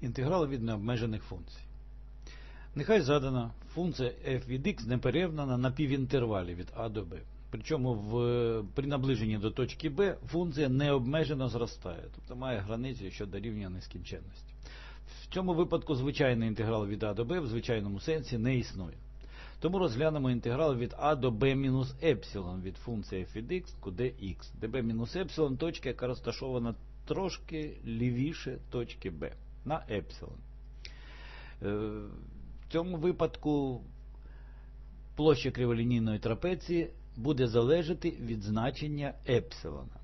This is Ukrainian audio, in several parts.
Інтеграл від необмежених функцій. Нехай задана функція f від x не неперервна на півінтервалі від a до b. Причому в, при наближенні до точки b функція необмежено зростає, тобто має границю, що дорівнює нескінченності. В цьому випадку звичайний інтеграл від a до b в звичайному сенсі не існує. Тому розглянемо інтеграл від a до b мінус епсилон від функції f від x, куди x, де b мінус епсилон точка, яка розташована трошки лівіше точки b на епсилон. Е, В цьому випадку площа криволінійної трапеції буде залежати від значення епсилона.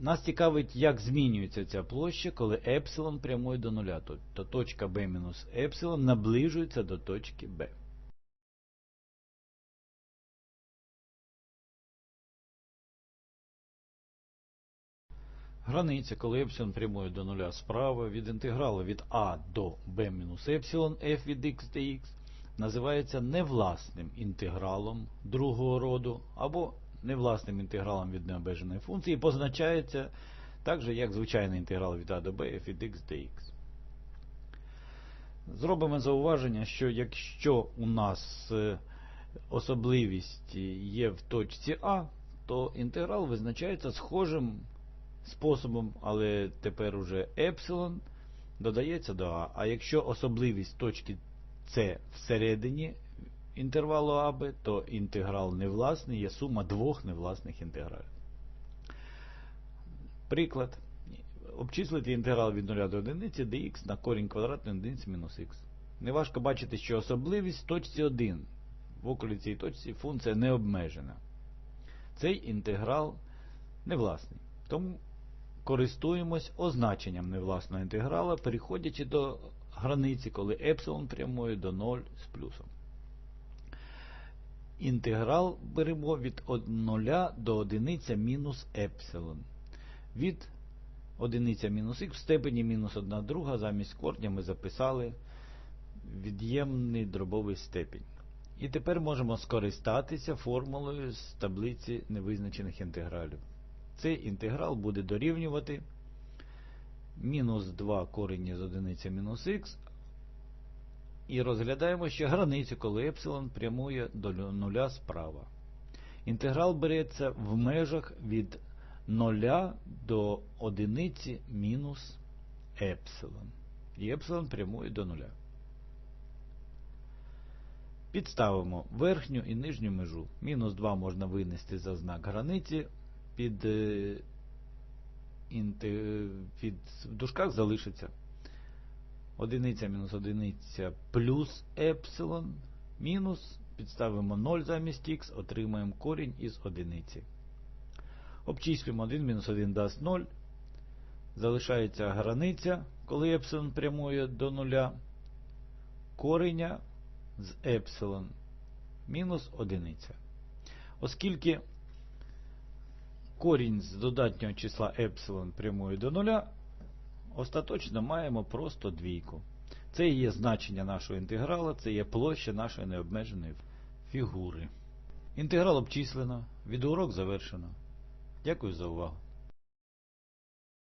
Нас цікавить, як змінюється ця площа, коли епсилон прямує до нуля. Тобто точка b мінус епсилон наближується до точки b. Границя, коли епсилон прямує до нуля справа від інтегралу від a до b мінус епсилон f від x dx називається невласним інтегралом другого роду або невласним інтегралом від необмеженої функції позначається так же, як звичайний інтеграл від a до b f від x dx. Зробимо зауваження, що якщо у нас е, особливість є в точці А, то інтеграл визначається схожим способом, але тепер уже епсилон додається до А. А якщо особливість точки С всередині інтервалу АБ, то інтеграл невласний є сума двох невласних інтегралів. Приклад. Обчислити інтеграл від 0 до 1 dx на корінь квадратний 1 мінус х. Неважко бачити, що особливість в точці 1 в околі цієї точці функція не обмежена. Цей інтеграл невласний. Тому користуємось означенням невласного інтеграла, переходячи до границі, коли епсилон прямує до 0 з плюсом. Інтеграл беремо від 0 до 1 мінус епсилон. Від 1 мінус х в степені мінус 1 друга замість корня ми записали від'ємний дробовий степінь. І тепер можемо скористатися формулою з таблиці невизначених інтегралів. Цей інтеграл буде дорівнювати мінус 2 корені з 1 мінус х. І розглядаємо ще границю, коли епсилон прямує до нуля справа. Інтеграл береться в межах від 0 до 1 мінус епсилон. І епсилон прямує до нуля. Підставимо верхню і нижню межу. Мінус 2 можна винести за знак границі. Під, під, в дужках залишиться одиниця мінус одиниця плюс епсилон мінус, підставимо 0 замість х, отримаємо корінь із одиниці. Обчислюємо 1 мінус 1 дасть 0. Залишається границя, коли епсилон прямує до нуля. Кореня з епсилон мінус одиниця. Оскільки корінь з додатнього числа епсилон прямує до нуля, остаточно маємо просто двійку. Це і є значення нашого інтеграла, це є площа нашої необмеженої фігури. Інтеграл обчислено, відеоурок завершено. Дякую за увагу.